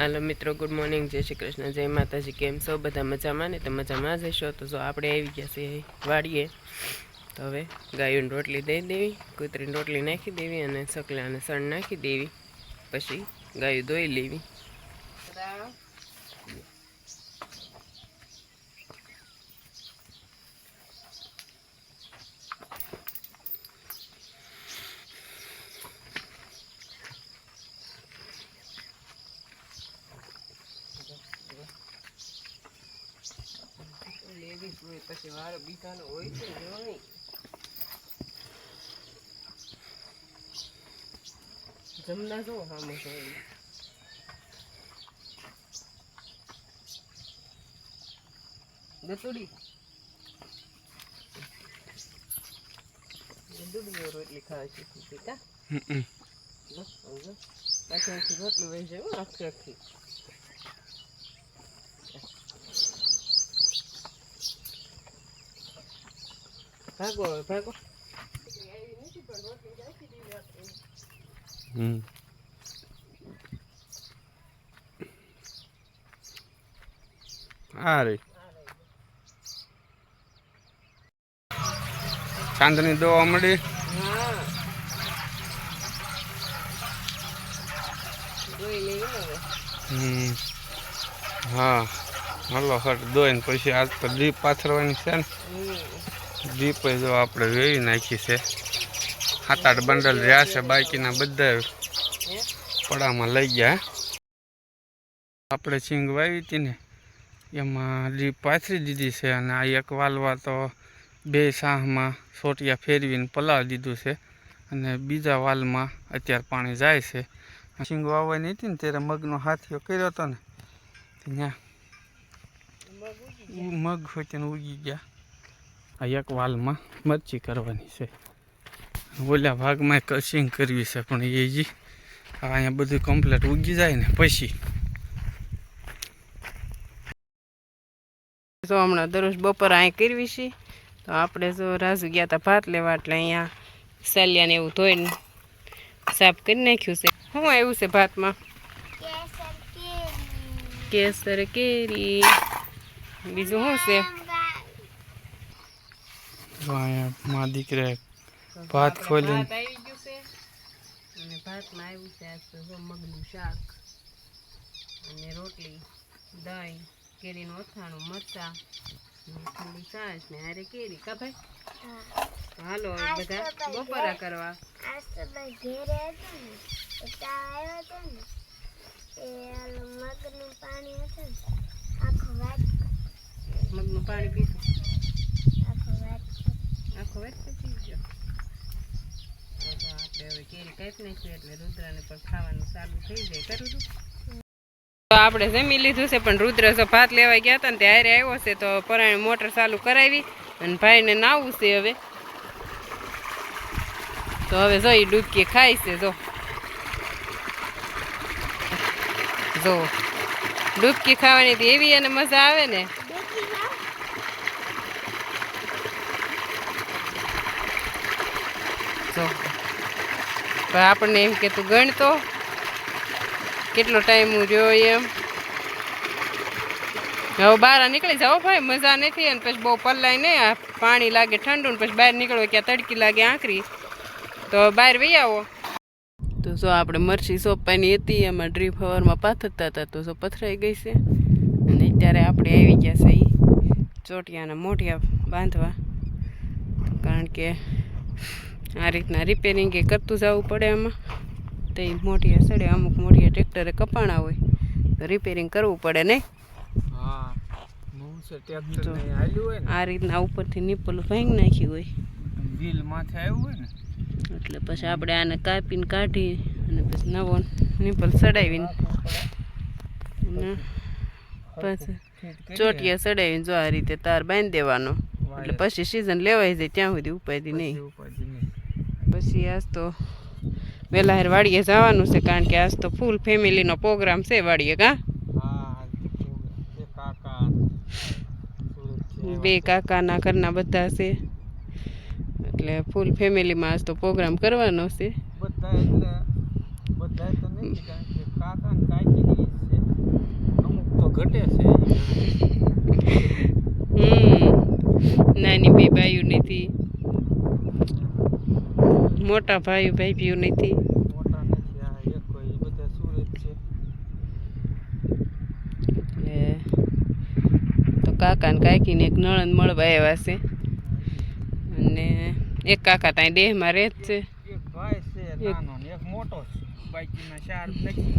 હાલો મિત્રો good morning જય શ્રી કૃષ્ણ. જય માતાજી. કેમ છો? બધા મજામાં ને? તો મજામાં જ હશો? તો જો આપણે આવી ગયા છીએ વાડીએ. તો હવે ગાયોને રોટલી દઈ દેવી, કૂતરીને રોટલી નાખી દેવી અને સકલાને સણ નાખી દેવી. પછી ગાયું ધોઈ લેવી. બીજા પછી વારો બીજાનો હોય છે જમના જો સામે હોય ગતુડી ગતુડી રોટલી ખાવા છે બેટા પાછી રોટલી વહી જાય હો, આખી આખી. ભાગો હવે ભાગો હમ. આ ચાંદની દોવા મળી હા હલો હટ દોઈને પછી આજ તો દીપ પાથરવાની છે ને. દીપ જો આપણે વેવી નાખી છે. સાત આઠ બંડલ રહ્યા છે બાકીના બધા પડામાં લઈ ગયા. આપણે સિંગ વાવી હતી ને એમાં દીપ પાથરી દીધી છે અને આ એક વાલવા તો બે સાહમાં સોટિયા ફેરવીને પલાવ દીધું છે અને બીજા વાલમાં અત્યારે પાણી જાય છે. સિંગ વાવવાની હતી ને ત્યારે મગનો હાથીઓ કર્યો હતો ને ત્યાં મગ હોય તેને ઉગી ગયા. આ એક વાલમાં મરચી કરવાની છે. ઓલા ભાગમાં કસિંગ કરવી છે પણ એ જી અહીંયા બધું કમ્પ્લીટ ઉગી જાય ને પછી. તો હમણાં દરરોજ બપોર અહીં કરવી છે તો આપણે જો રાજુ ગયા હતા ભાત લેવા એટલે અહીંયા સાલિયાને એવું ધોઈને સાફ કરી નાખ્યું છે. શું આવ્યું છે ભાતમાં? કેસર કેરી. બીજું શું છે? જો અહીંયા મા દીકરા ભાત ખોલીને આવી ગયું છે. અને ભાતમાં આવ્યું છે આજ તો મગનું શાક અને રોટલી દહીં કેરીનું અથાણું મરચાં ઠંડી છાશ ને હારે કેરી. કા ભાઈ? હાલો બધા બપોરા કરવા. મગનું પાણી હતું ને આખો વાત મગનું પાણી પીશું આખો વાત આખો વેટ પી ગયો તો તો આપણે હવે કેરી કાપી નાખીએ એટલે રુદ્રાને પણ ખાવાનું ચાલુ થઈ જાય. કરું તું આપણે જમી લીધું છે પણ રુદ્ર જો ભાત લેવા ગયા હતા ને ત્યારે આવ્યો છે તો પરાણે મોટર ચાલુ કરાવી અને ભાઈને નાવું છે હવે. તો હવે જો એ ડૂબકી ખાય છે જો. જો. ડૂબકી ખાવાની તો એવી એને મજા આવે ને દેખી જાઓ જો પણ આપણને એમ કે તું ગણતો કેટલો ટાઈમ રહ્યો એમ. હવે બહાર નીકળી જાઓ ભાઈ, મજા નથી અને પછી બહુ પલ્લાય નહીં, આ પાણી લાગે ઠંડુ ને પછી બહાર નીકળો ક્યાં તડકી લાગે આંકરી તો બહાર વહી આવો. તો જો આપણે મરસી સોપાની હતી, એમાં ડ્રીપ હવરમાં પાથરતા હતા, તો જો પથરાઈ ગઈ છે. અને અત્યારે આપણે આવી ગયા છે એ ચોટિયાના મોઢિયા બાંધવા. કારણ કે આ રીતના રિપેરિંગ એ કરતું જવું પડે એમાં તે મોટી સડે અમુક મોટી ટ્રેક્ટરે કપાણા હોય તો રિપેરિંગ કરવું પડે. ને? આ રીતના ઉપરથી નિપલ ભાંગી નાખી હોય. વ્હીલ માથે આવ્યું હોય ને. એટલે પછી આપણે આને કાપીને કાઢી અને પછી નવો નિપલ સડાવીને અને પછી ચોટિયા સડાવીને જો આ રીતે તાર બાંધી દેવાનો. એટલે પછી સિઝન લેવાઈ જાય ત્યાં સુધી ઉપાયથી નહીં. પછી આજ તો વહેલા હેર વાડીએ જવાનું છે કારણ કે આજ તો ફૂલ ફેમિલીનો પ્રોગ્રામ છે વાડીએ કા બે કાકાના ઘરના બધા છે એટલે ફૂલ ફેમિલીમાં આજ તો પ્રોગ્રામ કરવાનો છે હમ નાની બે ભાઈઓ નથી મોટા ભાઈ ભાઈ નથી. મોટા નથી આ એક કોઈ બધા સુરત છે. એટલે તો કાકા ને કાકીને એક નણંદ મળવા આવ્યા છે. અને એક કાકા ત્યાં દેહમાં રહે જ છે. એક ભાઈ છે એક મોટો છે. બાકીના ચાર નથી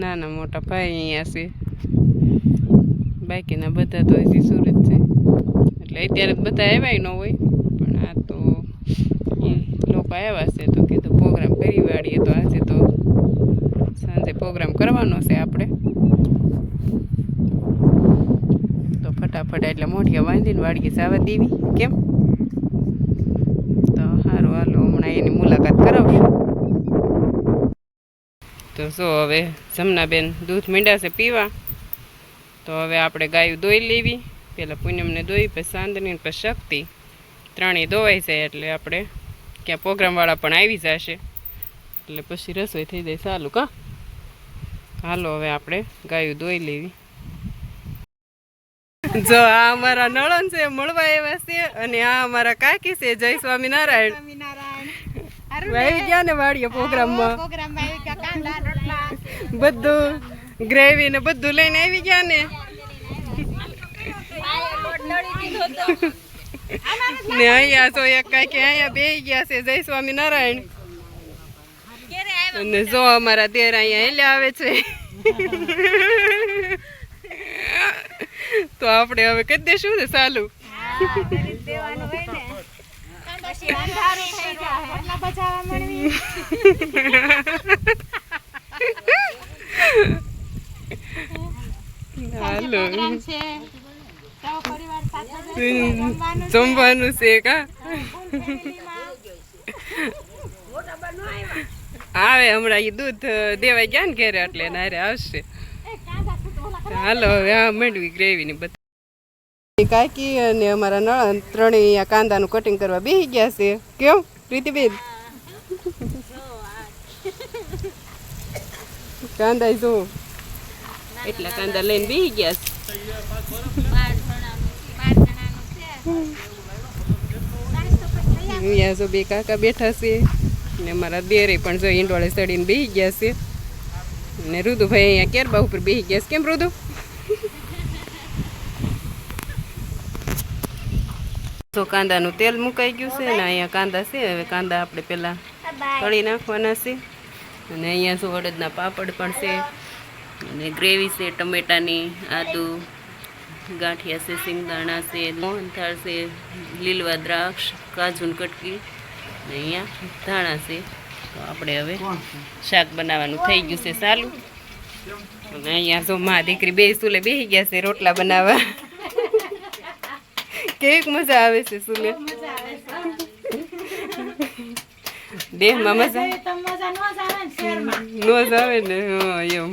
નાના મોટા ભાઈ અહીંયા છે. બાકીના બધા તો હજી સુરત છે. એટલે અત્યારે બધા આવ્યા ન હોય. પણ આ તો લોકો આવ્યા છે તો કીધું પ્રોગ્રામ કરી વાળીએ તો આજે તો સાંજે પ્રોગ્રામ કરવાનો છે આપણે. તો ફટાફટ એટલે મોઢિયા વાંધીને વાળીએ જવા દેવી. કેમ? તો સારું હાલો, હમણાં એની મુલાકાત કરાવશું. તો જો હવે જમનાબેન દૂધ મીંડાશે પીવા. તો હવે આપણે ગાયું દોઈ લેવી. પહેલાં પૂનમને દોઈ, પછી સાંદની પછી શક્તિ. ત્રણેય દોવાઈ જાય એટલે આપણે ક્યાં પ્રોગ્રામવાળા પણ આવી જશે. એટલે પછી રસોઈ થઈ જાય સારું કા? હાલો હવે આપણે ગાયું દોઈ લેવી. જો આ અમારા નળન છે મળવા એવા છે અને આ અમારા કાકી છે જય સ્વામિનારાયણ. આવી ગયા ને વાડીએ પ્રોગ્રામમાં. બધું ગ્રેવી ને બધું લઈને આવી ગયા ને. ને અહીંયા તો એક કાંઈક અહીંયા બે ગયા છે, જય સ્વામિનારાયણ અને જો અમારા દેર અહીંયા હેલ્યા આવે છે. તો આપણે હવે કરી દઈશું ને ચાલુ? હાલો. જમવાનું છે. કા? આવે હમણાં એ દૂધ દેવાય ગયા ને ઘરે એટલે નારે આવશે. હાલો હવે આ મેળવી ગ્રેવી ની બધી કાકી અને અમારા નળન ત્રણેય આ કાંદાનું કટિંગ કરવા બેસી ગયા છે. કેમ પ્રીતિબેન? કાંદા જો. એટલા કાંદા લઈને બેસી ગયા છે. અહીંયા જો બે કાકા બેઠા છે ને મારા દેરે પણ જો ઈંડોળે ચડીને બેસી ગયા છે. ને રુદુભાઈ અહીંયા કેરબા ઉપર બેસી ગયા છે. કેમ રુદુ? તો કાંદાનું તેલ મુકાઈ ગયું છે ને અહીંયા કાંદા છે. હવે કાંદા આપણે પહેલાં તળી નાખવાના છે. અને અહીંયા જો અડદના પાપડ પણ છે. અને ગ્રેવી છે, ટમેટાની, આદુ ગાંઠિયા છે સિંગદાણા છે મોહનથાળ છે લીલવા દ્રાક્ષ કાજુન કટકી ને અહીંયા ધાણા છે તો આપણે હવે શાક બનાવવાનું થઈ ગયું છે ચાલુ. અને અહીંયા જો મા દીકરી બે સુલે બેસી ગયા છે રોટલા બનાવવા. કેવીક મજા આવે છે સુલે. દેહમાં મજા નો જ આવે ને હા એમ.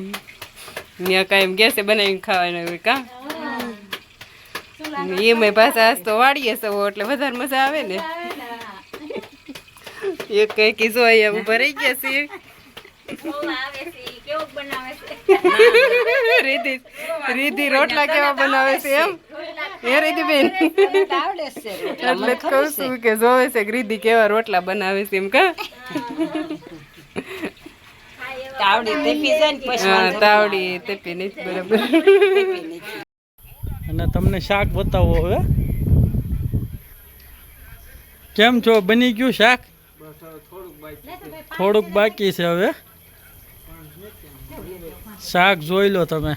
ત્યાં કાંઈ ગેસે બનાવીને ખાવાના હોય કા? એમાં પાછા આજ તો વાળીએ સવો એટલે વધારે મજા આવે ને. એક કઈ કીધો અહીંયા ઊભા રહી ગયા છે રીધિ રીધિ રોટલા કેવા બનાવે છે એમ? હે રીધિ બેન. એટલે કહું છું કે જોવે છે રીધિ કેવા રોટલા બનાવે છે એમ કા? તાવડી તેપી નહીં. બરાબર. અને તમને શાક બતાવો હવે. કેમ છો? બની ગયું શાક? થોડુંક બાકી છે હવે. શાક જોઈ લો તમે.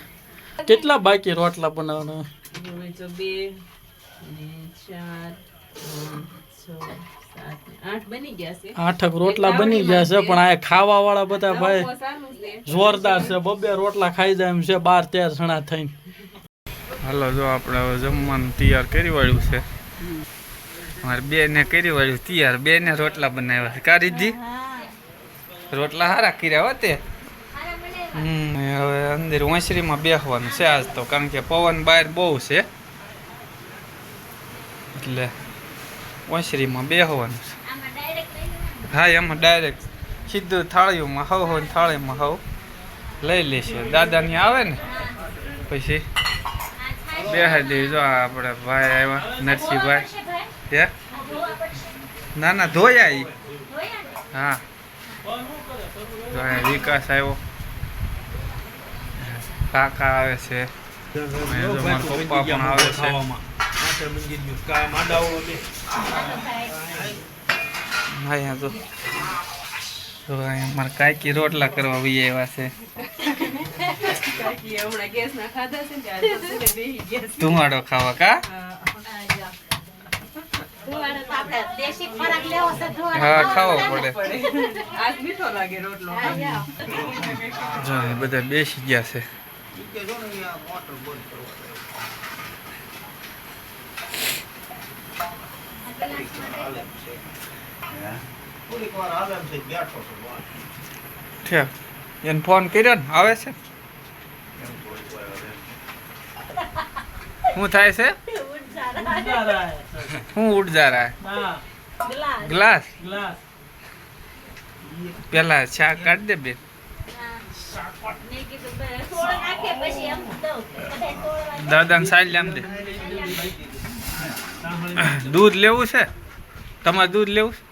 કેટલા બાકી રોટલા બનાવવાના? બે ચાર આઠક રોટલા બની ગયા છે પણ આ ખાવા વાળા બધા ભાઈ જોરદાર છે. બબે રોટલા ખાઈ જાય એમ છે બાર તેર જણા થઈને. હાલો, જો આપણે હવે જમવાનું તૈયાર કરી વાળ્યું છે. મારે બે ને કરી વાળ્યું તૈયાર. બે ને રોટલા બનાવ્યા છે. કા રોટલા હારા કર્યા હોતે હમ, હવે અંદર વાંસરીમાં બેસવાનું છે આજ તો, કારણ કે પવન બહાર બહુ છે. એટલે વાંસરીમાં બેસવાનું છે. હા, એમાં ડાયરેક્ટ સીધું થાળીઓમાં હવ હોય થાળીમાં હવ. લઈ લેશે. દાદાની આવે ને? પછી બે હાડી જો આપણે ભાઈ આવ્યા નરસિંહભાઈ. હે? ના ના ધોયા ઈ? હા. વિકાસ આવ્યો કાકા આવે છે. પપ્પા પણ આવે છે. મારા કાકી રોટલા કરવા બી આવ્યા છે. હમણાં ગેસના ખાધા છે ને ત્યારે તો સુલે બેહી ગયા છે. ધુમાડો ખાવા કા હા ખાવો પડે આજ મીઠો લાગે રોટલો જો એ બધા બેસી ગયા છે ઠીક એને ફોન કર્યો ને આવે છે શું થાય છે? શું ઉડ જા રહા ગ્લાસ? પેલા ચા કાઢ દે બેન. દાદાને સાઈડ આમ દે. દૂધ લેવું છે? તમારે દૂધ લેવું છે?